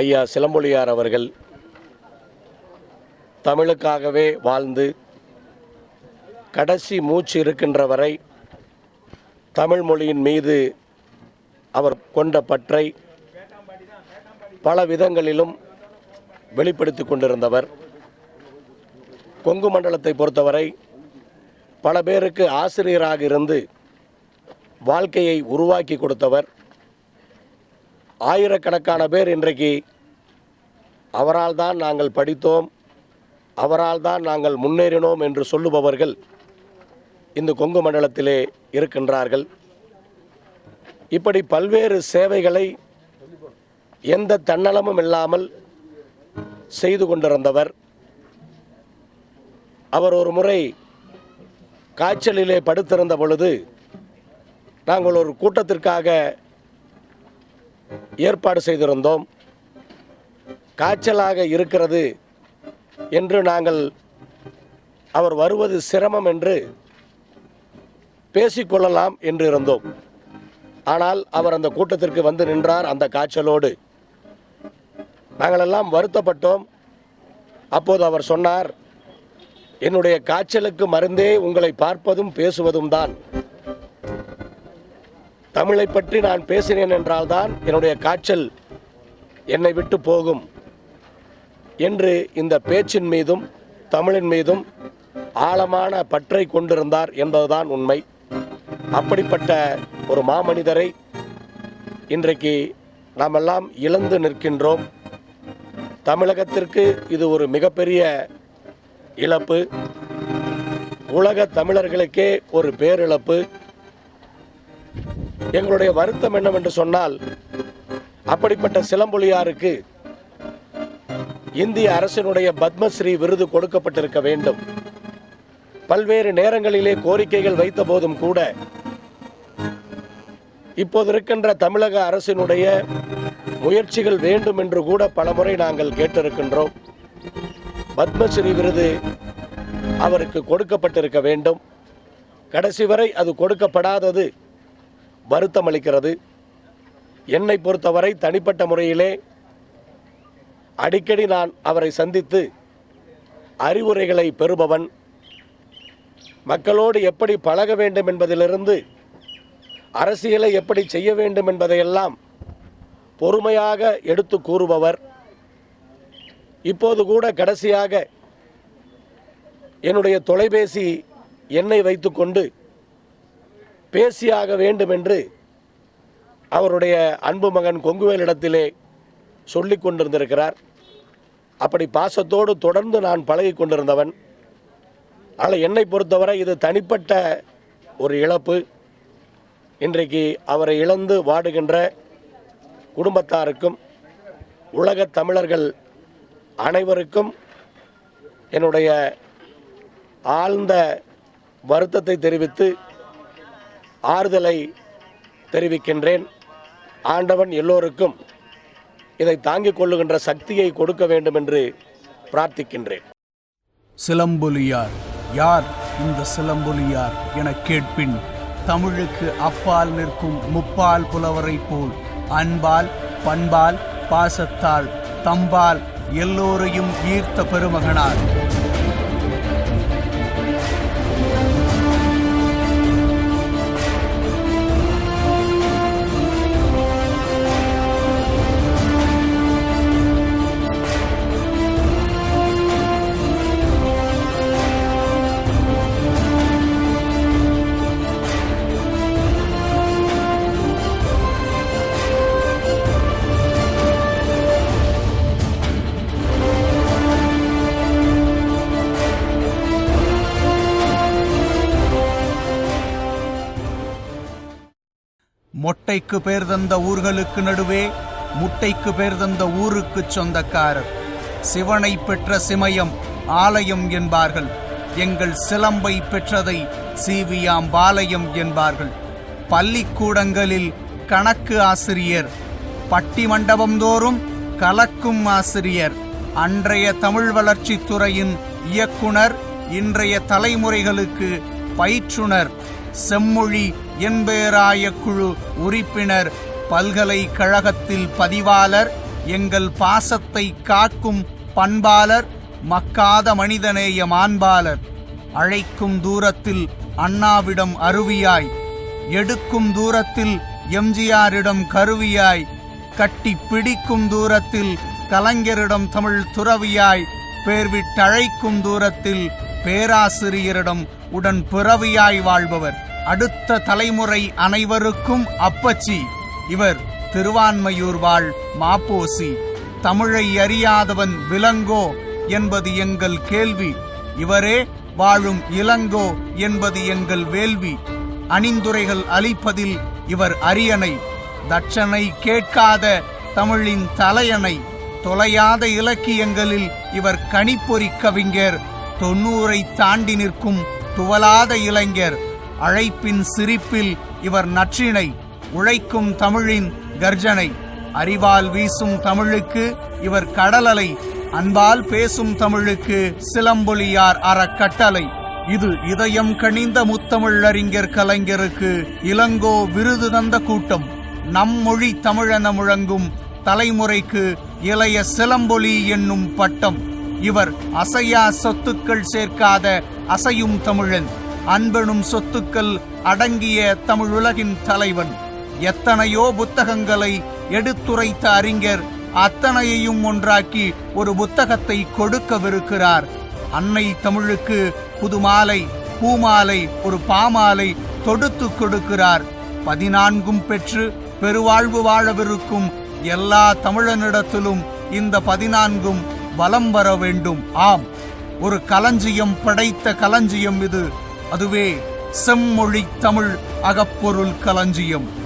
ஐயா சிலம்பொலியார் அவர்கள் தமிழுக்காகவே வாழ்ந்து கடைசி மூச்சு இருக்கின்ற வரை தமிழ் மொழியின் மீது அவர் கொண்ட பற்றை பல விதங்களிலும் வெளிப்படுத்தி கொண்டிருந்தவர். கொங்கு மண்டலத்தை பொறுத்தவரை பல பேருக்கு ஆசிரியராக இருந்து வாழ்க்கையை உருவாக்கி கொடுத்தவர். ஆயிரக்கணக்கான பேர் இன்றைக்கு அவரால் தான் நாங்கள் படித்தோம் அவரால் தான் நாங்கள் முன்னேறினோம் என்று சொல்லுபவர்கள் இந்த கொங்கு மண்டலத்திலே இருக்கின்றார்கள். இப்படி பல்வேறு சேவைகளை எந்த தன்னலமும் இல்லாமல் செய்து கொண்டிருந்தவர். அவர் ஒரு முறை காய்ச்சலிலே படுத்திருந்த பொழுது நாங்கள் ஒரு கூட்டத்திற்காக ஏற்பாடு செய்திருந்தோம். காய்ச்சலாக இருக்கிறது என்று நாங்கள் அவர் வருவது சிரமம் என்று பேசிக்கொள்ளலாம் என்று இருந்தோம். ஆனால் அவர் அந்த கூட்டத்திற்கு வந்து நின்றார் அந்த காய்ச்சலோடு. நாங்களெல்லாம் வருத்தப்பட்டோம். அப்போது அவர் சொன்னார் என்னுடைய காய்ச்சலுக்கு மருந்தே உங்களை பார்ப்பதும் பேசுவதும் தான். தமிழை பற்றி நான் பேசினேன் என்றால்தான் என்னுடைய காய்ச்சல் என்னை விட்டு போகும். என்று இந்த பேச்சின் மீதும் தமிழின் மீதும் ஆழமான பற்றை கொண்டிருந்தார் என்பதுதான் உண்மை. அப்படிப்பட்ட ஒரு மாமனிதரை இன்றைக்கு நாமெல்லாம் இழந்து நிற்கின்றோம். தமிழகத்திற்கு இது ஒரு மிகப்பெரிய இழப்பு. உலக தமிழர்களுக்கே ஒரு பேரிழப்பு. எங்களுடைய வருத்தம் என்னவென்று சொன்னால் அப்படிப்பட்ட சிலம்பொலியாருக்கு இந்திய அரசினுடைய பத்மஸ்ரீ விருது கொடுக்கப்பட்டிருக்க வேண்டும். பல்வேறு நேரங்களிலே கோரிக்கைகள் வைத்த போதும் கூட இப்போது இருக்கின்ற தமிழக அரசினுடைய முயற்சிகள் வேண்டும் என்று கூட பலமுறை நாங்கள் கேட்டிருக்கின்றோம். பத்மஸ்ரீ விருது அவருக்கு கொடுக்கப்பட்டிருக்க வேண்டும். கடைசி வரை அது கொடுக்கப்படாதது வருத்தம் அளிக்கிறது என்னை பொறுத்தவரை தனிப்பட்ட முறையிலே அடிக்கடி நான் அவரை சந்தித்து அறிவுரைகளை பெறுபவன். மக்களோடு எப்படி பழக வேண்டும் என்பதிலிருந்து அரசியலை எப்படி செய்ய வேண்டும் என்பதையெல்லாம் பொறுமையாக எடுத்து கூறுபவர். இப்போது கூட கடைசியாக என்னுடைய தொலைபேசி எண்ணை வைத்துக்கொண்டு பேசியாக வேண்டும் என்று அவருடைய அன்பு மகன் கொங்குவேலிடத்திலே சொல்லி கொண்டிருந்திருக்கிறார். அப்படி பாசத்தோடு தொடர்ந்து நான் பழகி கொண்டிருந்தவன். ஆனால் என்னை பொறுத்தவரை இது தனிப்பட்ட ஒரு இழப்பு. இன்றைக்கு அவரை இழந்து வாடுகின்ற குடும்பத்தாருக்கும் உலகத் தமிழர்கள் அனைவருக்கும் என்னுடைய ஆழ்ந்த வருத்தத்தை தெரிவித்து ஆறுதலை தெரிவிக்கின்றேன். ஆண்டவன் எல்லோருக்கும் இதை தாங்கிக் கொள்ளுகின்ற சக்தியை கொடுக்க வேண்டும் என்று பிரார்த்திக்கின்றேன். சிலம்பொலியார் யார் இந்த சிலம்பொலியார்? எனக் கேட்பின் தமிழுக்கு அப்பால் நிற்கும் முப்பால் புலவரைப் போல் அன்பால் பண்பால் பாசத்தால் தம்பால் எல்லோரையும் ஈர்த்த பெருமகனார். மொட்டைக்கு பேர் தந்த ஊர்களுக்கு நடுவே முட்டைக்கு பேர் தந்த ஊருக்குச் சொந்தக்காரர். சிவனை பெற்ற சிமயம் ஆலயம் என்பார்கள். எங்கள் சிலம்பை பெற்றதை சீவியாம் பாலயம் என்பார்கள். பள்ளிக்கூடங்களில் கணக்கு ஆசிரியர் பட்டி மண்டபம் தோறும் கலக்கும் ஆசிரியர் அன்றைய தமிழ் வளர்ச்சித்துறையின் இயக்குனர் இன்றைய தலைமுறைகளுக்கு பயிற்றுனர் செம்மொழி என்பேராய குழு உறுப்பினர் பல்கலைக்கழகத்தில் பதிவாளர் எங்கள் பாசத்தை காக்கும் பண்பாளர் மக்காத மனிதநேய மாண்பாளர். அழைக்கும் தூரத்தில் அண்ணாவிடம் அருவியாய் எடுக்கும் தூரத்தில் எம்ஜிஆரிடம் கருவியாய் கட்டி பிடிக்கும் தூரத்தில் கலைஞரிடம் தமிழ் துறவியாய் பேர்விட்டழைக்கும் தூரத்தில் பேராசிரியரிடம் உடன் பிறவியாய் வாழ்பவர். அடுத்த தலைமுறை அனைவருக்கும் அப்பச்சி. இவர் திருவான்மையூர் வாழ் மாப்போசி. தமிழை அறியாதவன் விலங்கோ என்பது எங்கள் கேள்வி. இவரே வாழும் இளங்கோ என்பது எங்கள் வேள்வி. அணிந்துரைகள் அளிப்பதில் இவர் அரியணை. தட்சனை கேட்காத தமிழின் தலையணை. தொலையாத இலக்கியங்களில் இவர் கணிப்பொறி கவிஞர். தொண்ணூரை தாண்டி நிற்கும் துவலாத இளைஞர். அழைப்பின் சிரிப்பில் இவர் நற்றினை உழைக்கும் தமிழின் கர்ஜனை. அறிவால் வீசும் தமிழுக்கு இவர் கடலலை. அன்பால் பேசும் தமிழுக்கு சிலம்பொலியார் அறக்கட்டளை. இது இதயம் கனிந்த முத்தமிழறிஞர் கலைஞருக்கு இளங்கோ விருது தந்த கூட்டம். நம் மொழி தமிழென முழங்கும் தலைமுறைக்கு இளைய சிலம்பொலி என்னும் பட்டம். இவர் அசையா சொத்துக்கள் சேர்க்காத அசையும் தமிழன் அன்பெனும் சொத்துக்கள் அடங்கிய தமிழுலகின் தலைவன். எத்தனையோ புத்தகங்களை எடுத்துரைத்த அறிஞர் அத்தனையையும் ஒன்றாக்கி ஒரு புத்தகத்தை கொடுக்கவிருக்கிறார். அன்னை தமிழுக்கு புதுமாலை பூமாலை ஒரு பாமாலை தொடுத்து கொடுக்கிறார். பதினான்கும் பெற்று பெருவாழ்வு வாழவிருக்கும் எல்லா தமிழனிடத்திலும் இந்த பதினான்கும் வலம் வர வேண்டும். ஆம் ஒரு களஞ்சியம் படைத்த களஞ்சியம் இது. அதுவே செம்மொழி தமிழ் அகப்பொருள் களஞ்சியம்.